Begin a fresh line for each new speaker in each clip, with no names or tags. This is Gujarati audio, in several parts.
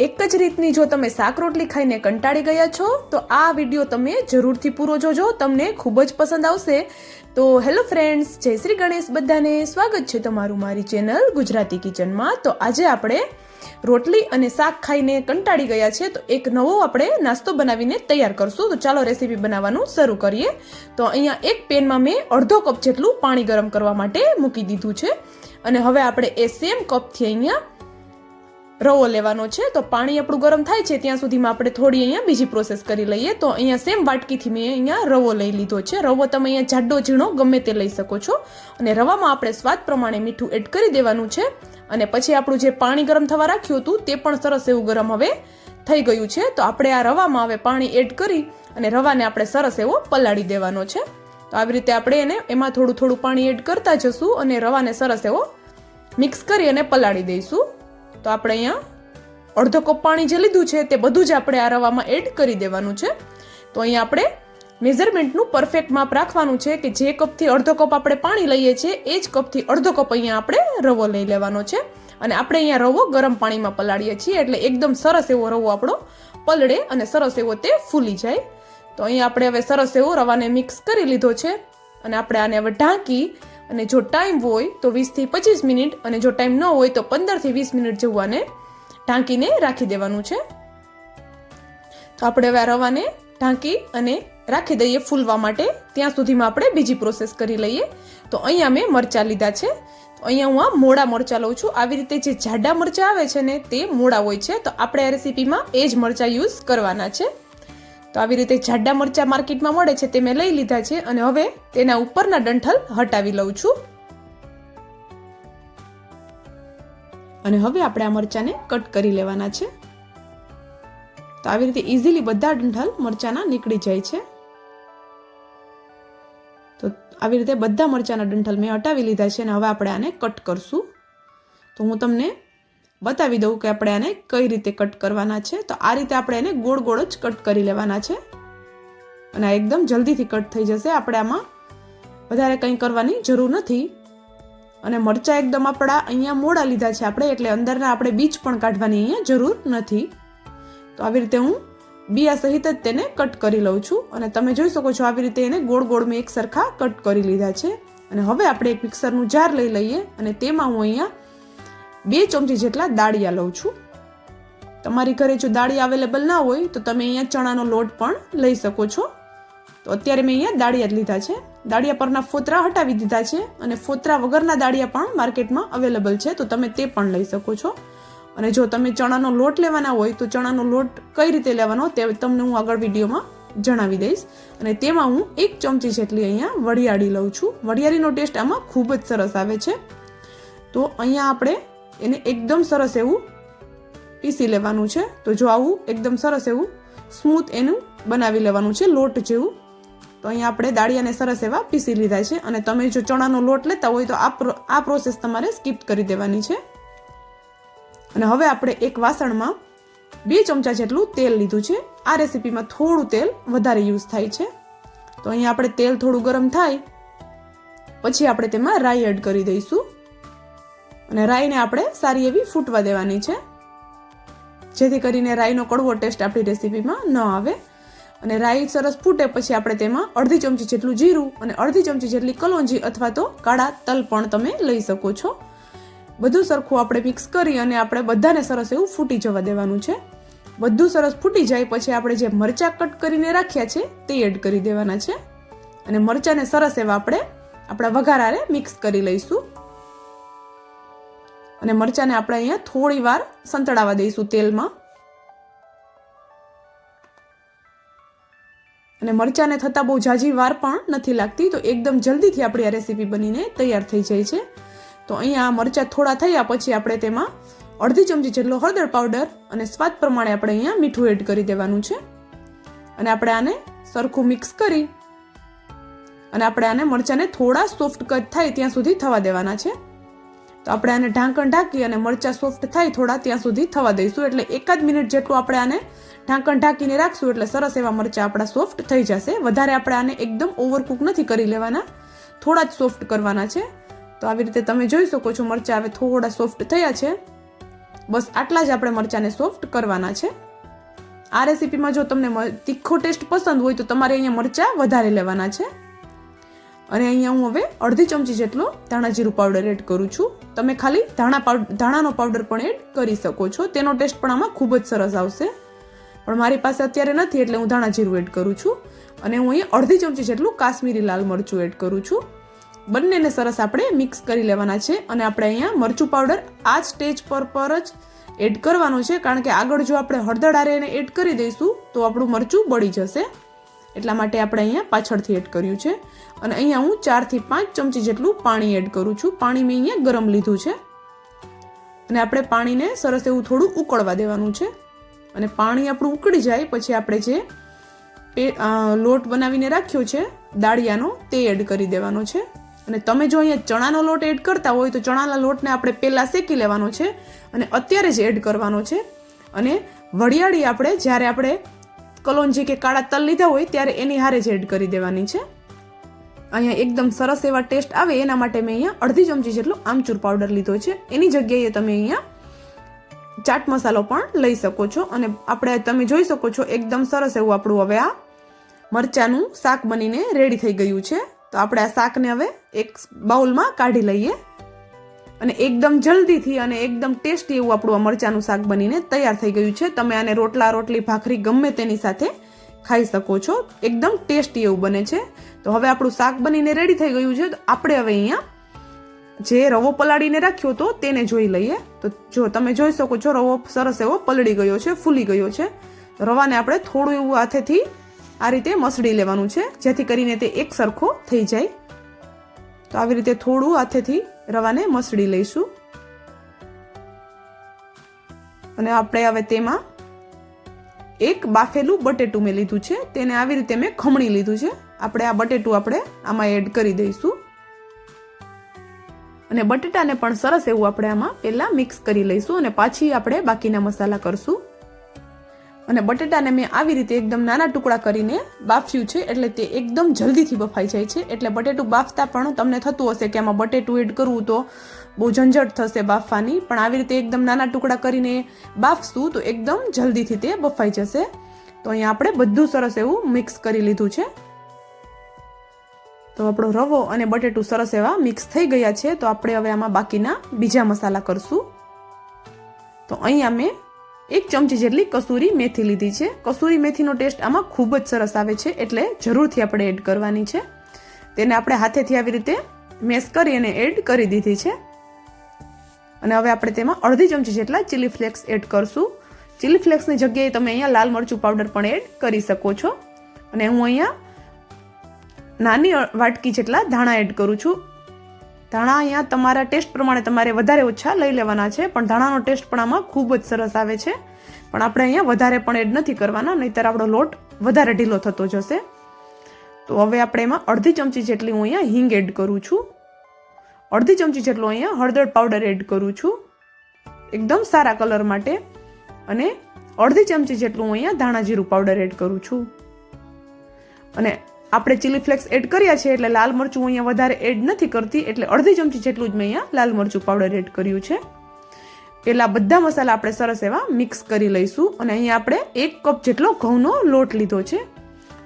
એક જ રીતની જો તમે શાક રોટલી ખાઈને કંટાળી ગયા છો, તો આ વીડિયો તમે જરૂરથી પૂરો જોજો. તમને ખૂબ જ પસંદ આવશે. તો હેલો ફ્રેન્ડ્સ, જય શ્રી ગણેશ બધાને. સ્વાગત છે તમારું મારી ચેનલ ગુજરાતી કિચનમાં. તો આજે આપણે રોટલી અને શાક ખાઈને કંટાળી ગયા છે તો એક નવો આપણે નાસ્તો બનાવીને તૈયાર કરશું. તો ચાલો રેસીપી બનાવવાનું શરૂ કરીએ. તો અહીંયા એક પેનમાં મેં અડધો કપ જેટલું પાણી ગરમ કરવા માટે મૂકી દીધું છે. અને હવે આપણે એ સેમ કપથી અહીંયા રવો લેવાનો છે, તો પાણી આપણું ગરમ થાય છે, ત્યાં સુધીમાં આપણે થોડી અહીંયા બીજી પ્રોસેસ કરી લઈએ. તો અહીંયા સેમ વાટકીથી મેં અહીંયા રવો લઈ લીધો છે. રવો તમે અહીંયા જાડો ઝીણો ગમે તે લઈ શકો છો. અને રવામાં આપણે સ્વાદ પ્રમાણે મીઠું એડ કરી દેવાનું છે. અને પછી આપણું જે પાણી ગરમ થવા રાખ્યું હતું, તે પણ સરસ એવું ગરમ હવે થઈ ગયું છે. તો આપણે આ રવામાં હવે પાણી એડ કરી અને રવાને આપણે સરસ એવો પલાળી દેવાનો છે. તો આવી રીતે આપણે એને એમાં થોડું થોડું પાણી એડ કરતા જશું અને રવાને સરસ એવો મિક્સ કરી અને પલાળી દઈશું. તો આપણે અહીંયા અડધો કપ પાણી જે લીધું છે તે બધું જ આપણે આ રવામાં એડ કરી દેવાનું છે. તો અહીંયા આપણે મેઝરમેન્ટનું પરફેક્ટ માપ રાખવાનું છે કે જે કપથી અડધો કપ આપણે પાણી લઈએ છીએ, એ જ કપથી અડધો કપ અહીંયા આપણે રવો લઈ લેવાનો છે. અને આપણે અહીંયા રવો ગરમ પાણીમાં પલાળીએ છીએ એટલે એકદમ સરસ એવો રવો આપણો પલળે અને સરસ એવો તે ફૂલી જાય. તો અહીંયા આપણે હવે સરસ એવો રવાને મિક્સ કરી લીધો છે. અને આપણે આને હવે ઢાંકી અને જો ટાઈમ હોય તો વીસથી પચીસ મિનિટ અને જો ટાઈમ ન હોય તો પંદરથી વીસ મિનિટ જેવું આને ઢાંકીને રાખી દેવાનું છે. તો આપણે હવે રવાને ઢાંકી અને રાખી દઈએ ફૂલવા માટે. ત્યાં સુધીમાં આપણે બીજી પ્રોસેસ કરી લઈએ. તો અહીંયા મેં મરચાં લીધા છે. તો અહીંયા હું આ મોડા મરચાં લઉં છું. આવી રીતે જે જાડા મરચાં આવે છે ને તે મોડા હોય છે. તો આપણે આ રેસીપીમાં એ જ મરચાં યુઝ કરવાના છે. તો આવી રીતે જાડા મરચાં માર્કેટમાં મળે છે તે મેં લઈ લીધા છે અને હવે તેના ઉપરના ડંઠલ હટાવી લઉં છું. અને હવે આપણે આ મરચાંને કટ કરી લેવાના છે. તો આવી રીતે ઇઝીલી બધા ડંઠલ મરચાંના નીકળી જાય છે. તો આવી રીતે બધા મરચાંના ડંઠલ મેં હટાવી લીધા છે અને હવે આપણે આને કટ કરશું. તો હું તમને બતાવી દઉં કે આપણે આને કઈ રીતે કટ કરવાના છે. તો આ રીતે આપણે એને ગોળ ગોળ જ કટ કરી લેવાના છે. અને આ એકદમ જલ્દીથી કટ થઈ જશે. આપણે આમાં વધારે કંઈ કરવાની જરૂર નથી. અને મરચાં એકદમ આપણા અહીંયા મોડા લીધા છે આપણે, એટલે અંદરના આપણે બીજ પણ કાઢવાની અહીંયા જરૂર નથી. તો આવી રીતે હું બિયા સહિત જ તેને કટ કરી લઉં છું. અને તમે જોઈ શકો છો આવી રીતે એને ગોળ ગોળ મેં એક સરખા કટ કરી લીધા છે. અને હવે આપણે એક મિક્સરનું જાર લઈ લઈએ. અને તેમાં હું અહીંયા બે ચમચી જેટલા દાળિયા લઉં છું. તમારી ઘરે જો દાળિયા અવેલેબલ ના હોય, તો તમે અહીંયા ચણાનો લોટ પણ લઈ શકો છો. તો અત્યારે મેં અહીંયા દાળિયા જ લીધા છે. દાળિયા પરના ફોતરા હટાવી દીધા છે અને ફોતરા વગરના દાળિયા પણ માર્કેટમાં અવેલેબલ છે, તો તમે તે પણ લઈ શકો છો. અને જો તમે ચણાનો લોટ લેવાના હોય, તો ચણાનો લોટ કઈ રીતે લેવાનો તે તમને હું આગળ વિડીયોમાં જણાવી દઈશ. અને તેમાં હું એક ચમચી જેટલી અહીંયા વડિયાળી લઉં છું. વડિયાળીનો ટેસ્ટ આમાં ખૂબ જ સરસ આવે છે. તો અહીંયા આપણે એને એકદમ સરસ એવું પીસી લેવાનું છે. તો જો આવું એકદમ સરસ એવું સ્મૂથ એનું બનાવી લેવાનું છે, લોટ જેવું. તો અહીંયા આપણે દાળિયાને સરસ એવા પીસી લીધા છે અને તમે જો ચણાનો લોટ લેતા હોય તો આ આ પ્રોસેસ તમારે સ્કીપ કરી દેવાની છે. અને હવે આપણે એક વાસણમાં બે ચમચા જેટલું તેલ લીધું છે. આ રેસીપીમાં થોડું તેલ વધારે યુઝ થાય છે. તો અહીંયા આપણે તેલ થોડું ગરમ થાય. પછી આપણે તેમાં રાઈ એડ કરી દઈશું. અને રાઈને આપણે સારી એવી ફૂટવા દેવાની છે. જેથી કરીને રાઈનો કડવો ટેસ્ટ આપણી રેસીપીમાં ન આવે. અને રાઈ સરસ ફૂટે પછી આપણે તેમાં અડધી ચમચી જેટલું જીરું અને અડધી ચમચી જેટલી કલોંજી અથવા તો કાળા તલ પણ તમે લઈ શકો છો. બધું સરખું આપણે મિક્સ કરી અને આપણે બધાને સરસ એવું ફૂટી જવા દેવાનું છે. બધું સરસ ફૂટી જાય પછી આપણે જે મરચાં કટ કરીને રાખ્યા છે તે એડ કરી દેવાના છે. અને મરચાંને સરસ એવા આપણે આપણા વઘારાને મિક્સ કરી લઈશું. અને મરચાંને આપણે અહીંયા થોડી વાર સંતળાવા દઈશું તેલમાં. અને મરચાંને થતાં બહુ ઝાઝી વાર પણ નથી લાગતી, તો એકદમ જલ્દીથી આપણી આ રેસીપી બનીને તૈયાર થઈ જાય છે. તો અહીંયા મરચાં થોડા થયા પછી આપણે તેમાં અડધી ચમચી જેટલો હળદર પાવડર અને સ્વાદ પ્રમાણે આપણે અહીંયા મીઠું એડ કરી દેવાનું છે. અને આપણે આને સરખું મિક્સ કરી, અને આપણે આને મરચાંને થોડા સોફ્ટ કટ થાય ત્યાં સુધી થવા દેવાના છે. તો આપણે આને ઢાંકણ ઢાંકી અને મરચાં સોફ્ટ થાય થોડા ત્યાં સુધી થવા દઈશું. એટલે એકાદ મિનિટ જેટલું આપણે આને ઢાંકણ ઢાંકીને રાખશું, એટલે સરસ એવા મરચાં આપણા સોફ્ટ થઈ જશે. વધારે આપણે આને એકદમ ઓવરકુક નથી કરી લેવાના. થોડા જ સોફ્ટ કરવાના છે. તો આવી રીતે તમે જોઈ શકો છો મરચાં હવે થોડા સોફ્ટ થયા છે. બસ આટલા જ આપણે મરચાંને સોફ્ટ કરવાના છે. આ રેસીપીમાં જો તમને તીખો ટેસ્ટ પસંદ હોય તો તમારે અહીંયા મરચાં વધારે લેવાના છે. અને અહીંયા હું હવે અડધી ચમચી જેટલો ધાણા જીરું પાવડર એડ કરું છું. તમે ખાલી ધાણા પાવડર ધાણાનો પાવડર પણ એડ કરી શકો છો. તેનો ટેસ્ટ પણ આમાં ખૂબ જ સરસ આવશે. પણ મારી પાસે અત્યારે નથી એટલે હું ધાણા જીરું એડ કરું છું. અને હું અહીંયા અડધી ચમચી જેટલું કાશ્મીરી લાલ મરચું એડ કરું છું. બંનેને સરસ આપણે મિક્સ કરી લેવાના છે અને આપણે અહીંયા મરચું પાવડર આ જ સ્ટેજ પર પર જ એડ કરવાનો છે. કારણ કે આગળ જો આપણે હળદર આરે એને એડ કરી દઈશું તો આપણું મરચું બળી જશે. એટલા માટે આપણે અહીંયા પાછળથી એડ કર્યું છે. અને અહીંયા હું ચારથી પાંચ ચમચી જેટલું પાણી એડ કરું છું. પાણી મેં અહીંયા ગરમ લીધું છે. અને આપણે પાણીને સરસ એવું થોડું ઉકળવા દેવાનું છે. અને પાણી આપણું ઉકળી જાય, પછી આપણે જે લોટ બનાવીને રાખ્યો છે, દાળિયાનો, તે એડ કરી દેવાનો છે. અને તમે જો અહીંયા ચણાનો લોટ એડ કરતા હોય, તો ચણાના લોટને આપણે પહેલાં શેકી લેવાનો છે. અને અત્યારે જ એડ કરવાનો છે. અને વડિયાળી આપણે જ્યારે આપણે કલોંજી કે કાળા તલ લીધા હોય ત્યારે એની હારે જ એડ કરી દેવાની છે. અહીંયા એકદમ સરસ એવા ટેસ્ટ આવે એના માટે મેં અહીંયા અડધી ચમચી જેટલો આમચૂર પાવડર લીધો છે. એની જગ્યાએ તમે અહીંયા ચાટ મસાલો પણ લઈ શકો છો અને આપણે તમે જોઈ શકો છો એકદમ સરસ એવું આપણું હવે આ મરચાંનું શાક બનીને રેડી થઈ ગયું છે. તો આપણે આ શાકને હવે એક બાઉલમાં કાઢી લઈએ. અને એકદમ જલ્દીથી અને એકદમ ટેસ્ટી એવું આપણું આ મરચાંનું શાક બનીને તૈયાર થઈ ગયું છે. તમે આને રોટલા, રોટલી, ભાખરી ગમે તેની સાથે ખાઈ શકો છો. એકદમ ટેસ્ટી એવું બને છે. તો હવે આપણું શાક બનીને રેડી થઈ ગયું છે. તો આપણે હવે અહીંયા જે રવો પલાળીને રાખ્યો હતો તેને જોઈ લઈએ. તો જો તમે જોઈ શકો છો, રવો સરસ એવો પલળી ગયો છે, ફૂલી ગયો છે. રવાને આપણે થોડું એવું હાથેથી આ રીતે મસળી લેવાનું છે, જેથી કરીને તે એક સરખો થઈ જાય. તો આવી રીતે થોડું હાથેથી રવાને મસળી લઈશું. અને આપણે હવે તેમાં એક બાફેલું બટેટું મેં લીધું છે. તેને આવી રીતે મેં ખમણી લીધું છે. આપણે આ બટેટું આપણે આમાં એડ કરી દઈશું. અને બટેટાને પણ સરસ એવું આપણે આમાં પહેલાં મિક્સ કરી લઈશું અને પાછી આપણે બાકીના મસાલા કરશું. અને બટેટાને મેં આવી રીતે એકદમ નાના ટુકડા કરીને બાફ્યું છે એટલે તે એકદમ જલ્દીથી બફાઈ જાય છે. એટલે બટેટું બાફતા પણ તમને થતું હશે કે આમાં બટેટું એડ કરવું તો બહુ ઝંઝટ થશે બાફવાની. પણ આવી રીતે એકદમ નાના ટુકડા કરીને બાફશું તો એકદમ જલ્દીથી તે બફાઈ જશે. તો અહીંયા આપણે બધું સરસ એવું મિક્સ કરી લીધું છે. તો આપણો રવો અને બટેટું સરસ એવા મિક્સ થઈ ગયા છે. તો આપણે હવે આમાં બાકીના બીજા મસાલા કરશું. તો અહીંયા મેં એક ચમચી જેટલી કસૂરી મેથી લીધી છે. કસૂરી મેથીનો ટેસ્ટ આમાં ખૂબ જ સરસ આવે છે એટલે જરૂરથી આપણે એડ કરવાની છે. તેને આપણે હાથેથી આવી રીતે મેસ કરી અને એડ કરી દીધી છે. અને હવે આપણે તેમાં અડધી ચમચી જેટલા ચીલી ફ્લેક્સ એડ કરશું. ચીલી ફ્લેક્સની જગ્યાએ તમે અહીંયા લાલ મરચું પાવડર પણ એડ કરી શકો છો. અને હું અહીંયા નાની વાટકી જેટલા ધાણા એડ કરું છું. ધાણા અહીંયા તમારા ટેસ્ટ પ્રમાણે તમારે વધારે ઓછા લઈ લેવાના છે, પણ ધાણાનો ટેસ્ટ પણ આમાં ખૂબ જ સરસ આવે છે. પણ આપણે અહીંયા વધારે પણ એડ નથી કરવાના, નહીંતર આપણો લોટ વધારે ઢીલો થતો જશે. તો હવે આપણે એમાં અડધી ચમચી જેટલી હું અહીંયા હિંગ એડ કરું છું. અડધી ચમચી જેટલો અહીંયા હળદર પાવડર એડ કરું છું. એકદમ સારા કલર માટે. અને અડધી ચમચી જેટલું હું અહીંયા ધાણા જીરું પાવડર એડ કરું છું. અને આપણે ચીલી ફ્લેક્સ એડ કર્યા છે એટલે લાલ મરચું અહીંયા વધારે એડ નથી કરતી, એટલે અડધી ચમચી જેટલું જ મેં અહીંયા લાલ મરચું પાવડર એડ કર્યું છે. પેલા બધા મસાલા આપણે સરસ એવા મિક્સ કરી લઈશું અને અહીંયા આપણે એક કપ જેટલો ઘઉંનો લોટ લીધો છે.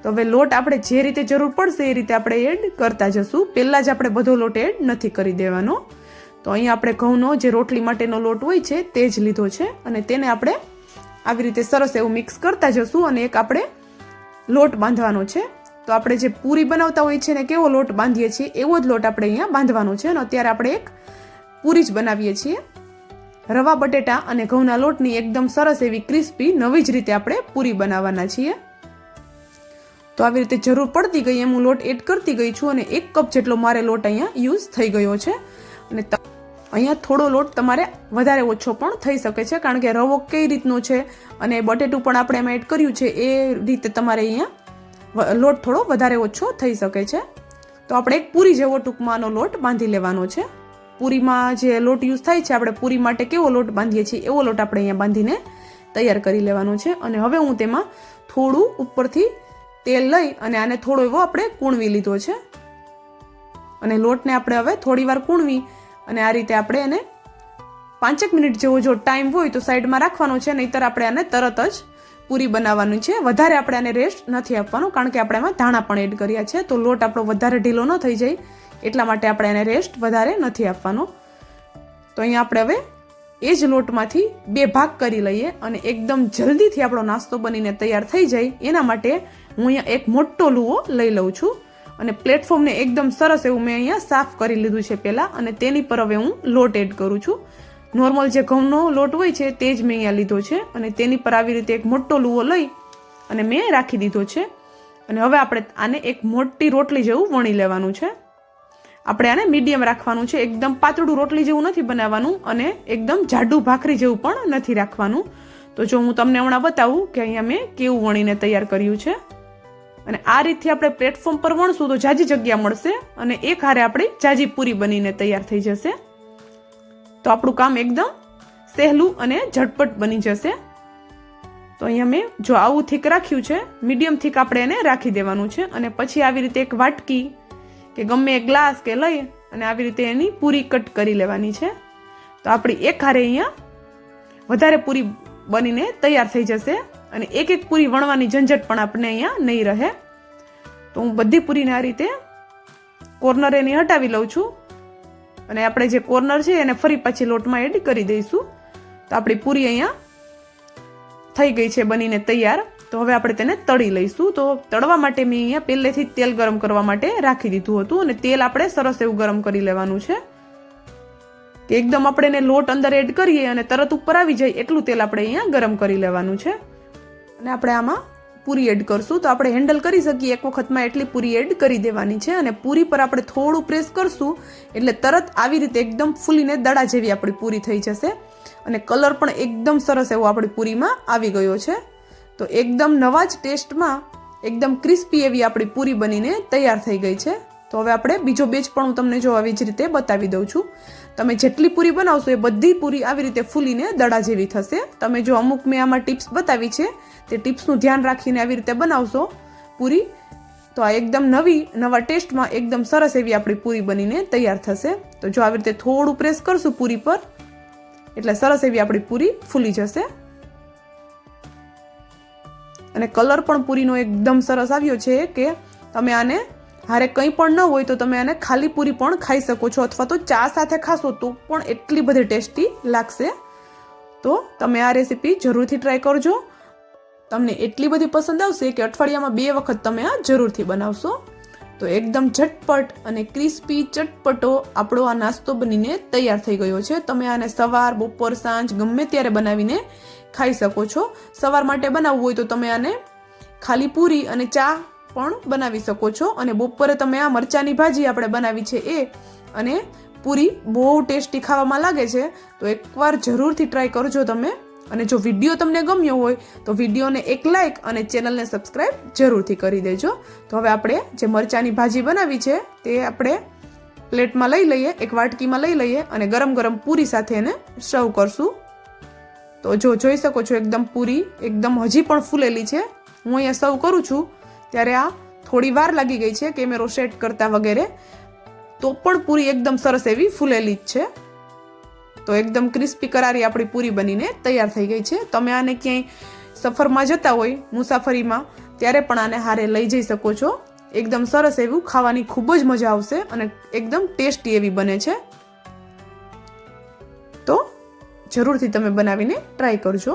તો હવે લોટ આપણે જે રીતે જરૂર પડશે એ રીતે આપણે એડ કરતા જશું. પહેલાં જ આપણે બધો લોટ એડ નથી કરી દેવાનો. તો અહીંયા આપણે ઘઉંનો જે રોટલી માટેનો લોટ હોય છે તે જ લીધો છે અને તેને આપણે આવી રીતે સરસ એવું મિક્સ કરતા જશું અને એક આપણે લોટ બાંધવાનો છે. તો આપણે જે પૂરી બનાવતા હોઈએ છીએ ને કેવો લોટ બાંધીએ છીએ, એવો જ લોટ આપણે અહીંયા બાંધવાનો છે. અને અત્યારે આપણે એક પૂરી જ બનાવીએ છીએ. રવા, બટેટા અને ઘઉંના લોટની એકદમ સરસ એવી ક્રિસ્પી નવી જ રીતે આપણે પૂરી બનાવવાના છીએ. તો આવી રીતે જરૂર પડતી ગઈ એમ હું લોટ એડ કરતી ગઈ છું અને એક કપ જેટલો મારે લોટ અહીંયા યુઝ થઈ ગયો છે. અને અહીંયા થોડો લોટ તમારે વધારે ઓછો પણ થઈ શકે છે, કારણ કે રવો કઈ રીતનો છે અને બટેટું પણ આપણે એમાં એડ કર્યું છે, એ રીતે તમારે અહીંયા લોટ થોડો વધારે ઓછો થઈ શકે છે. તો આપણે એક પૂરી જેવો ટૂંકમાં આનો લોટ બાંધી લેવાનો છે. પૂરીમાં જે લોટ યુઝ થાય છે, આપણે પૂરી માટે કેવો લોટ બાંધીએ છીએ, એવો લોટ આપણે અહીંયા બાંધીને તૈયાર કરી લેવાનો છે. અને હવે હું તેમાં થોડું ઉપરથી તેલ લઈ અને આને થોડો એવો આપણે કૂણવી લીધો છે. અને લોટને આપણે હવે થોડી વાર કૂણવી અને આ રીતે આપણે એને પાંચેક મિનિટ જેવો જો ટાઈમ હોય તો સાઈડમાં રાખવાનો છે, નહીંતર આપણે આને તરત જ પૂરી બનાવવાની છે. વધારે આપણે આને રેસ્ટ નથી આપવાનો, કારણ કે આપણે એમાં ધાણા પણ એડ કર્યા છે. તો લોટ આપણો વધારે ઢીલો ન થઈ જાય, એટલા માટે આપણે એને રેસ્ટ વધારે નથી આપવાનો. તો અહીંયા આપણે હવે એ જ લોટમાંથી બે ભાગ કરી લઈએ અને એકદમ જલ્દીથી આપણો નાસ્તો બનીને તૈયાર થઈ જાય. એના માટે હું અહીંયા એક મોટો લુવો લઈ લઉં છું અને પ્લેટફોર્મને એકદમ સરસ એવું મેં અહીંયા સાફ કરી લીધું છે પહેલાં અને તેની પર હવે હું લોટ એડ કરું છું. નોર્મલ જે ઘઉંનો લોટ હોય છે, તે જ મેં અહીંયા લીધો છે અને તેની પર આવી રીતે એક મોટો લુવો લઈ અને મેં રાખી દીધો છે. અને હવે આપણે આને એક મોટી રોટલી જેવું વણી લેવાનું છે. આપણે આને મીડિયમ રાખવાનું છે. એકદમ પાતળું રોટલી જેવું નથી બનાવવાનું અને એકદમ જાડું ભાખરી જેવું પણ નથી રાખવાનું. તો જો હું તમને હમણાં બતાવું કે અહીંયા મેં કેવું વણીને તૈયાર કર્યું છે. અને આ રીતથી આપણે પ્લેટફોર્મ પર વણશું તો જાજી જગ્યા મળશે અને એક હારે આપણી જાજી પૂરી બનીને તૈયાર થઈ જશે. તો આપણું કામ એકદમ સહેલું અને ઝટપટ બની જશે. તો અહીંયા મેં જો આવું થીક રાખ્યું છે, મીડિયમ થીક આપણે એને રાખી દેવાનું છે અને પછી આવી રીતે એક વાટકી કે ગમે એક ગ્લાસ કે લઈ અને આવી રીતે એની પૂરી કટ કરી લેવાની છે. તો આપણી એક હારે અહીંયા વધારે પૂરી બનીને તૈયાર થઈ જશે અને એક એક પૂરી વણવાની ઝંઝટ પણ આપણે અહીંયા નહીં રહે. તો હું બધી પૂરીને આ રીતે કોર્નર એની હટાવી લઉં છું. અને આપણે જે કોર્નર છે એને ફરી પાછી લોટમાં એડ કરી દઈશું. તો આપણી પૂરી અહીંયા થઈ ગઈ છે, બનીને તૈયાર. તો હવે આપણે તેને તળી લઈશું. તો તળવા માટે મેં અહીંયા પહેલેથી તેલ ગરમ કરવા માટે રાખી દીધું હતું અને તેલ આપણે સરસ એવું ગરમ કરી લેવાનું છે. કે એકદમ આપણે એને લોટ અંદર એડ કરીએ અને તરત ઉપર આવી જાય એટલું તેલ આપણે અહીંયા ગરમ કરી લેવાનું છે. અને આપણે આમાં પૂરી એડ કરશું, તો આપણે હેન્ડલ કરી શકીએ એક વખતમાં એટલી પૂરી એડ કરી દેવાની છે અને પૂરી પર આપણે થોડું પ્રેસ કરશું, એટલે તરત આવી રીતે એકદમ ફૂલીને દડા જેવી આપણી પૂરી થઈ જશે. અને કલર પણ એકદમ સરસ એવો આપણી પૂરીમાં આવી ગયો છે. તો એકદમ નવા જ ટેસ્ટમાં એકદમ ક્રિસ્પી એવી આપણી પૂરી બનીને તૈયાર થઈ ગઈ છે. તો હવે આપણે બીજો બેચ પણ હું તમને જો આવી જ રીતે બતાવી દઉં છું. તમે જેટલી પૂરી બનાવશો એ બધી પૂરી આવી રીતે ફૂલીને દડા જેવી થશે. તમે જો અમુક મેં આમાં ટિપ્સ બતાવી છે તે ટિપ્સનું ધ્યાન રાખીને આવી રીતે બનાવશો પૂરી. તો આ એકદમ નવી, નવા ટેસ્ટમાં એકદમ સરસ એવી આપણી પૂરી બનીને તૈયાર થશે. તો જો આવી રીતે થોડું પ્રેસ કરશું પૂરી પર, એટલે સરસ એવી આપણી પૂરી ફૂલી જશે. અને કલર પણ પૂરીનો એકદમ સરસ આવ્યો છે કે તમે આને હારે કંઈ પણ ન હોય તો તમે આને ખાલી પૂરી પણ ખાઈ શકો છો અથવા તો ચા સાથે ખાશો તો પણ એટલી બધી ટેસ્ટી લાગશે. તો તમે આ રેસીપી જરૂરથી ટ્રાય કરજો. તમને એટલી બધી પસંદ આવશે કે અઠવાડિયામાં બે વખત તમે આ જરૂરથી બનાવશો. તો એકદમ ઝટપટ અને ક્રિસ્પી ચટપટો આપણો આ નાસ્તો બનીને તૈયાર થઈ ગયો છે. તમે આને સવાર, બપોર, સાંજ ગમે ત્યારે બનાવીને ખાઈ શકો છો. સવાર માટે બનાવવું હોય તો તમે આને ખાલી પૂરી અને ચા પણ બનાવી શકો છો. અને બપોરે તમે આ મરચાની ભાજી આપણે બનાવી છે એ અને પૂરી બહુ ટેસ્ટી ખાવામાં લાગે છે. તો એકવાર જરૂરથી ટ્રાય કરજો તમે. અને જો વીડિયો તમને ગમ્યો હોય તો વિડીયોને એક લાઇક અને ચેનલને સબસ્ક્રાઇબ જરૂરથી કરી દેજો. તો હવે આપણે જે મરચાની ભાજી બનાવી છે તે આપણે પ્લેટમાં લઈ લઈએ, એક વાટકીમાં લઈ લઈએ અને ગરમ ગરમ પૂરી સાથે એને સર્વ કરશું. તો જો જોઈ શકો છો એકદમ પૂરી, એકદમ હજી પણ ફૂલેલી છે. હું અહીંયા સર્વ કરું છું. ત્યારે આ થોડી વાર લાગી ગઈ છે કેમેરો સેટ કરતા વગેરે. તો પણ પૂરી એકદમ સરસ એવી ફૂલેલી જ છે. તો એકદમ ક્રિસ્પી કરારી આપણી પૂરી બનીને તૈયાર થઈ ગઈ છે. તમે આને ક્યાંય સફરમાં જતા હોય મુસાફરીમાં, ત્યારે પણ આને હારે લઈ જઈ શકો છો. એકદમ સરસ એવું ખાવાની ખૂબ જ મજા આવશે અને એકદમ ટેસ્ટી એવી બને છે. તો જરૂરથી તમે બનાવીને ટ્રાય કરજો.